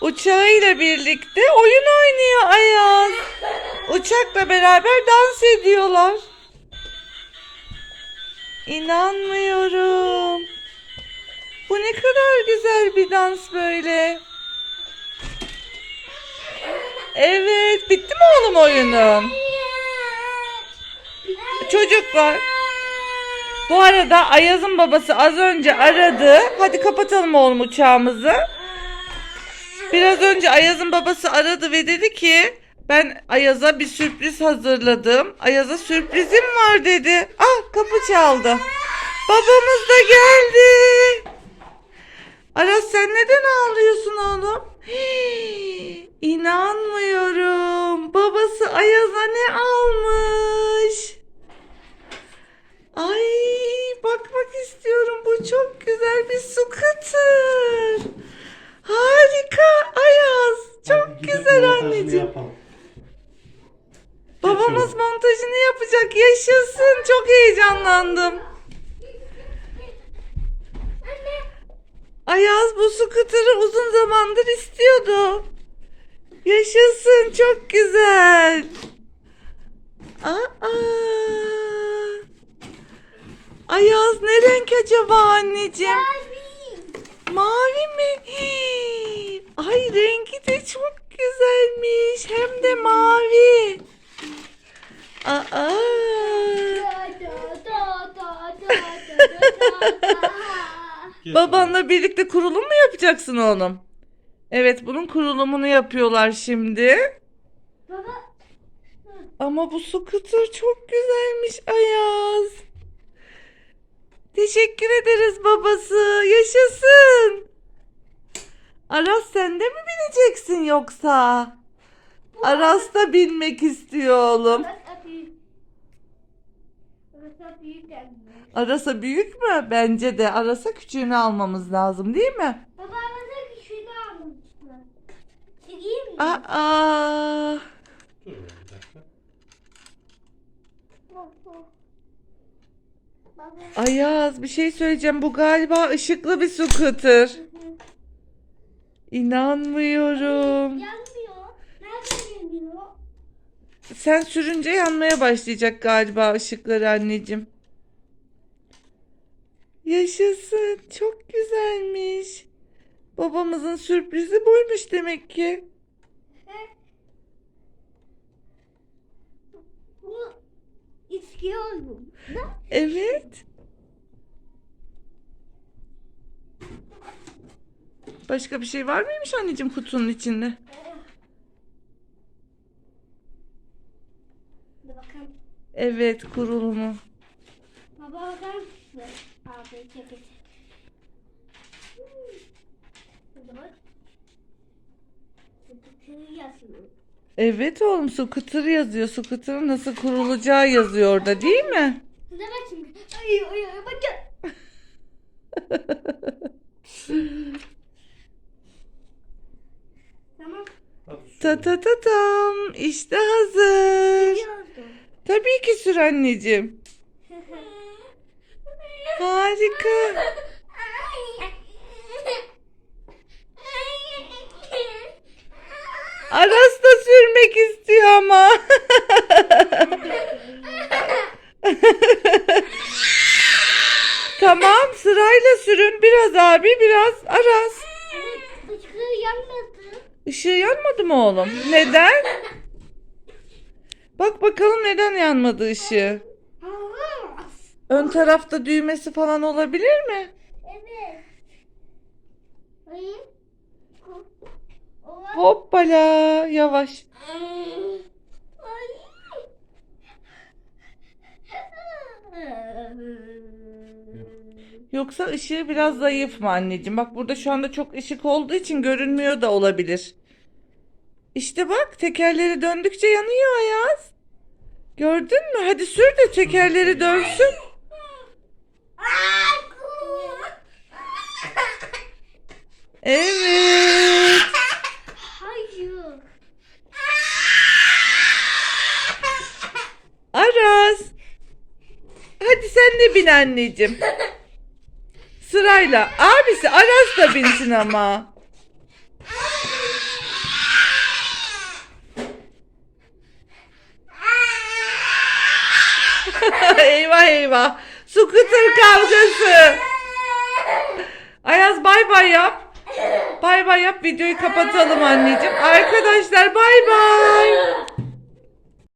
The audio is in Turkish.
Uçağıyla birlikte oyun oynuyor Ayaz. Uçakla beraber dans ediyorlar. İnanmıyorum. Bu ne kadar güzel bir dans böyle. Evet, bitti mi oğlum oyunun? Çocuklar, bu arada Ayaz'ın babası az önce aradı. Hadi kapatalım oğlum uçağımızı. Biraz önce Ayaz'ın babası aradı ve dedi ki ben Ayaz'a bir sürpriz hazırladım. Ayaz'a sürprizim var dedi. Ah kapı çaldı. Babamız da geldi. Aras sen neden ağlıyorsun oğlum? Hii, İnanmıyorum. Babası Ayaz'a ne almış? Ay bakmak istiyorum. Bu çok güzel bir su kıtır. Harika Ayaz. Çok Hadi gidip güzel montajını anneciğim. yapalım. Babamız montajını yapacak. Yaşasın. Çok heyecanlandım. Ayaz bu su kıtırı uzun zamandır istiyordu. Yaşasın. Çok güzel. Aa. Ayaz ne renk acaba anneciğim? Mavi mi? Hii. Ay rengi de çok güzelmiş. Hem de mavi. Aa. Babanla birlikte kurulum mu yapacaksın oğlum? Evet bunun kurulumunu yapıyorlar şimdi. Ama bu su kıtır çok güzelmiş Ayaz. Teşekkür ederiz babası. Yaşasın. Aras sen de mi bineceksin yoksa? Aras da binmek istiyor oğlum. Arasa büyük mü? Bence de. Arasa küçüğünü almamız lazım değil mi? Baba bana küçüğünü almışlar. Çekeyim mi? Aa. Dur bir dakika. Baba. Ayaz bir şey söyleyeceğim. Bu galiba ışıklı bir su kıtır. İnanmıyorum. Yanmıyor. Nereden yanıyor? Sen sürünce yanmaya başlayacak galiba ışıkları anneciğim. Yaşasın. Çok güzelmiş. Babamızın sürprizi buymuş demek ki. Bunu istiyorum. Evet. Başka bir şey var mıymış anneciğim kutunun içinde? Dur bakalım. Evet kurulumu. Baba bakar mısın? Abi bak. Evet oğlum su kıtır yazıyor. Su kıtırın nasıl kurulacağı yazıyor orada değil mi? Bak şimdi. Ay ay ay bakın. Tamam. Ta ta ta tam. İşte hazır. Tabii ki sür anneciğim. Harika. Aras da sürmek istiyor ama. tamam sırayla sürün. Biraz abi biraz Aras. Işığı yanmadı. Işığı yanmadı mı oğlum? Neden? Bak bakalım neden yanmadı ışığı. Ön tarafta düğmesi falan olabilir mi? Evet. Hoppala yavaş. Yoksa ışığı biraz zayıf mı anneciğim? Bak burada şu anda çok ışık olduğu için görünmüyor da olabilir. İşte bak tekerleri döndükçe yanıyor Ayaz. Gördün mü? Hadi sür de tekerleri dönsün. Evet. Hayır. Aras. Hadi sen de bin anneciğim. Sırayla. Abisi Aras da binsin ama. Eyvah. Scooter kavgası. Ayaz bay bay yap. Bay bay yap videoyu kapatalım anneciğim. Arkadaşlar bay bay.